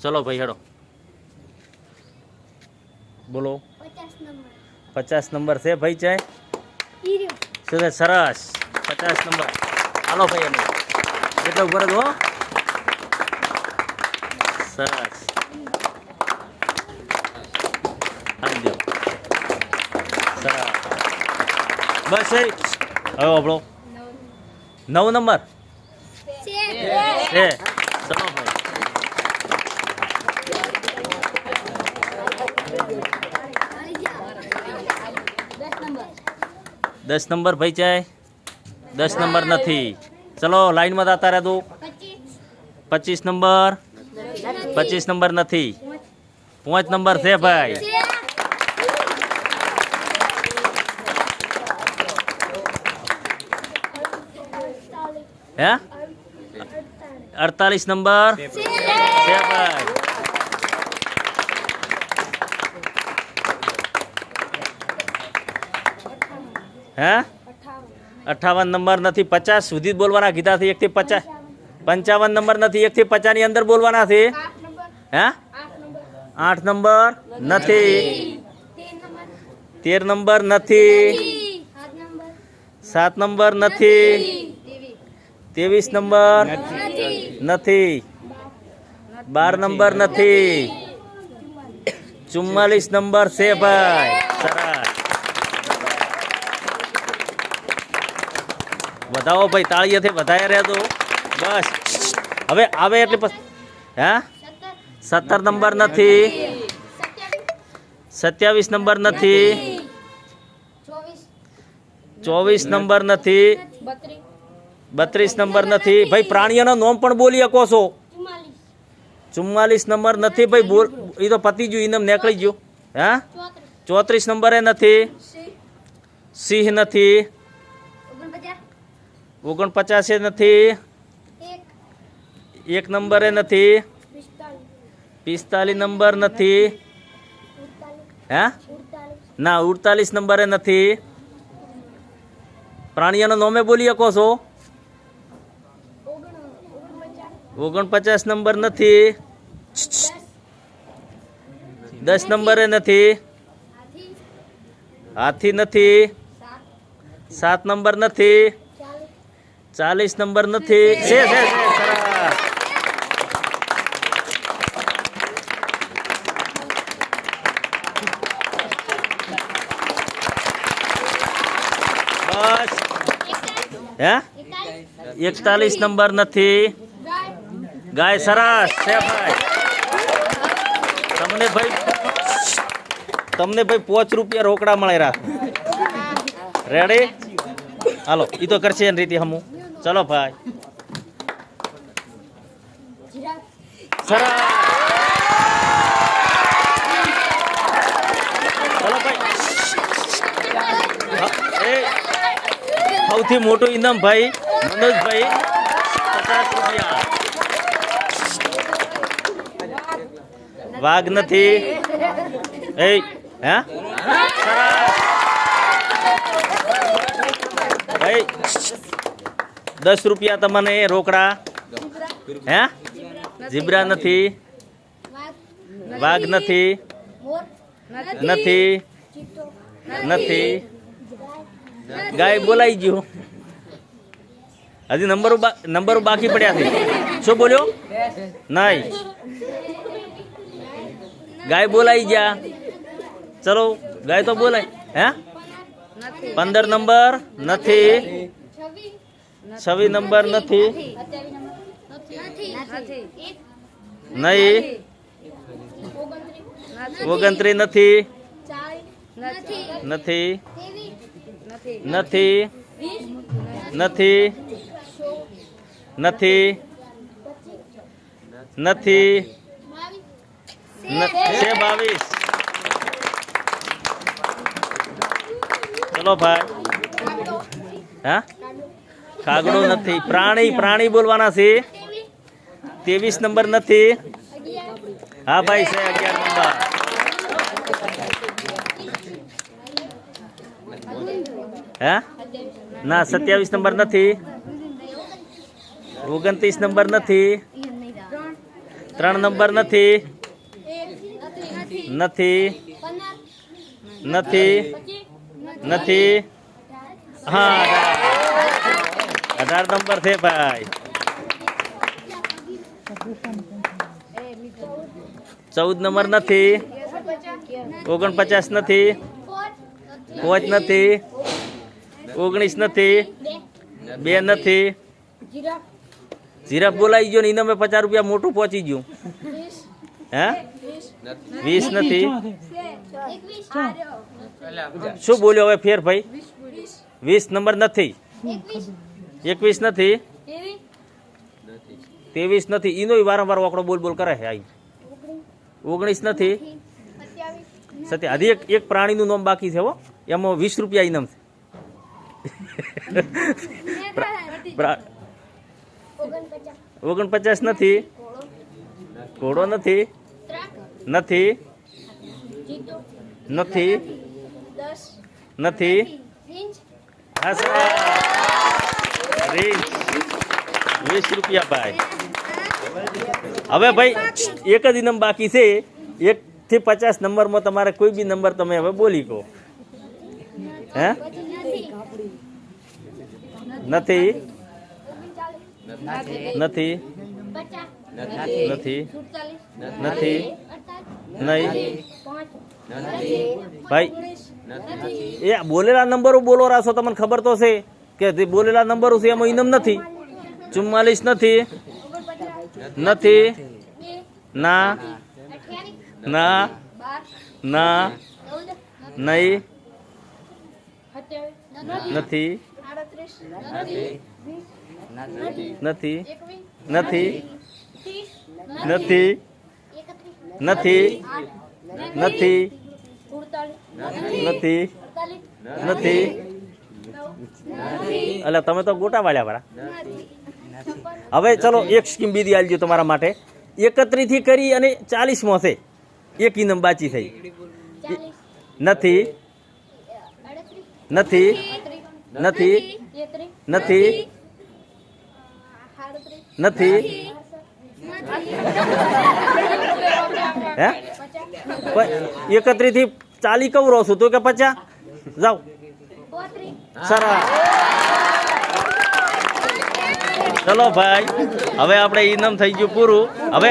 ચલો ભાઈ હેડો બોલો પચાસ નંબર પચાસ નંબર છે ભાઈ ચાય ઈર્યો શું છે સરસ પચાસ નંબર હાલો ભાઈ અમે એટલે ઉપર જ હો સરસ આપી દો સરસ બસ એ હવે આપણો નવ નંબર છે છે ચલો દસ નંબર ભાઈ ચાય દસ નંબર નથી ચલો લાઈનમાં દાતા રહે દો પચીસ પચીસ નંબર પચીસ નંબર નથી પાંચ નંબર છે ભાઈ છે હે અડતાલીસ નંબર છે ભાઈ હે? અઠાવન નંબર નથી, પચાસ સુધી જ બોલવાના કીધાથી એકથી પચાસ. પંચાવન નંબર નથી, એકથી પચાસની અંદર બોલવાના છે. હે? આઠ નંબર નથી. તેર નંબર નથી. સાત નંબર નથી. ત્રેવીસ નંબર નથી. બાર નંબર નથી. ચુમ્માલીસ નંબર છે ભાઈ સરસ વધાવો ભાઈ તાળીએથી વધારે રહેજો. બસ. હવે આવે એટલે હે? સત્તર નંબર નથી. સત્યાવીસ નંબર નથી. ચોવીસ નંબર નથી. બત્રીસ નંબર નથી. ભાઈ, પ્રાણીઓનો નોમ પણ બોલી શકો છો. ચુમ્માલીસ નંબર નથી. ભાઈ, બોલ એ તો પતી ગયું એને નીકળી ગયું. હા? ચોત્રીસ નંબરે નથી. સિંહ નથી. ઓગણપચાસે નથી. એક. નંબરે નથી. પિસ્તાલીસ નંબર નથી. હે? ના ઉડતાલીસ નંબરે નથી. પ્રાણીઓનો નોમે બોલી શકો છો? ઓગણપચાસ. નંબર નથી. દસ નંબરે નથી. હાથી. નથી. સાત નંબર નથી. ચાલીસ નંબર નથી. હે? એકતાલીસ નંબર નથી. ગાય સરસ, છે ભાઈ. તમને ભાઈ તમને ભાઈ પોચ રૂપિયા રોકડા મળેરા રેડી હાલો એ તો કરશે એની રીતે હમું. ચલો ભાઈ. સરસ. સૌથી મોટું ઇનામ ભાઈ, મનોજભાઈ, પચાસ રૂપિયા. વાઘ નથી. એ, હે સરસ ભાઈ, દસ રૂપિયા તમને રોકડા. હે? ઝીબ્રા નથી. વાઘ નથી. નથી. નથી. ગાય બોલાઈ ગયું. હજી નંબરો નંબરો બાકી પડ્યા છે. શું બોલ્યો? નહીં. ગાય બોલાઈ ગયા. ચલો, ગાય તો બોલાય. હે? પંદર નંબર નથી. છવ્વીસ નંબર નથી. નહીં. ઓગણત્રીસ નથી. નથી. નથી. નથી. નથી. નથી. નથી. છે બાવીસ. ચલો ભાઈ. હા? કાગડો નથી. પ્રાણી પ્રાણી બોલવાના છે. ત્રેવીસ નંબર નથી. હા ભાઈ, છે અગિયાર નંબર. હા? ના, સત્યાવીસ નંબર નથી. ઓગણત્રીસ નંબર નથી. ત્રણ નંબર નથી. નથી. નથી. નથી. પચીસ નથી હા, અઢાર. નંબર છે ભાઈ. ચૌદ નંબર નથી. ઓગણપચાસ નથી. પાંચ નથી. ઓગણીસ નથી. બે બે નથી. જીરા જીરાફ બોલાઈ ગયો ને એને મેં પચાસ રૂપિયા મોટું પહોંચી ગયું. વીસ હે? વીસ નથી. એકવીસ. શું બોલ્યો હવે ફેર ભાઈ? વીસ નંબર નથી. એકવીસ નથી? તેવીસ ત્રેવીસ નથી. એનો વારંવાર વાકડો બોલ બોલ કરે છે આઈ. ઓગણીસ નથી? સત્ય. હજી એક એક પ્રાણીનું નામ બાકી છે હો. એમાં વીસ રૂપિયા ઇનામ છે. ઓગણપચાસ નથી? ઘોડો નથી? નથી? નથી? નથી ઇંચ હા સર રીંછ. વીસ રૂપિયા ભાઈ હવે ભાઈ એક જ ઇનામ બાકી છે એક થી પચાસ નંબરમાં તમારે કોઈ બી નંબર તમે હવે બોલી કહો હે નથી નથી નથી પચાસ નથી સુડતાલીસ નથી અડતાલીસ નહીં પાંચ ભાઈ ઓગણીસ નથી એ બોલેલા નંબરો બોલો રાખશો તમને ખબર તો છે કે જે બોલેલા નંબરો છે એમાં ઇનામ નથી. ચુમ્માલીસ નથી. નથી. ના. ના. ના. નહીં. નથી. નથી. નથી. નથી. નથી. નથી. નથી. નથી. અડતાલીસ નથી. નથી. એટલે તમે તો ગોટા વાળ્યા વાળા. હવે ચલો એક સ્કીમ બીજી આલજો તમારા માટે. એકત્રીસથી કરી અને ચાલીસમાં છે. એક ઇનમ બાચી થઈ. નથી. નથી. નથી. નથી. નથી. હે? એકત્રીસથી ચાલી કવ રહો છું તો કે પચા જાઓ સરસ ચલો ભાઈ હવે આપણે ઇનામ થઈ ગયું પૂરું હવે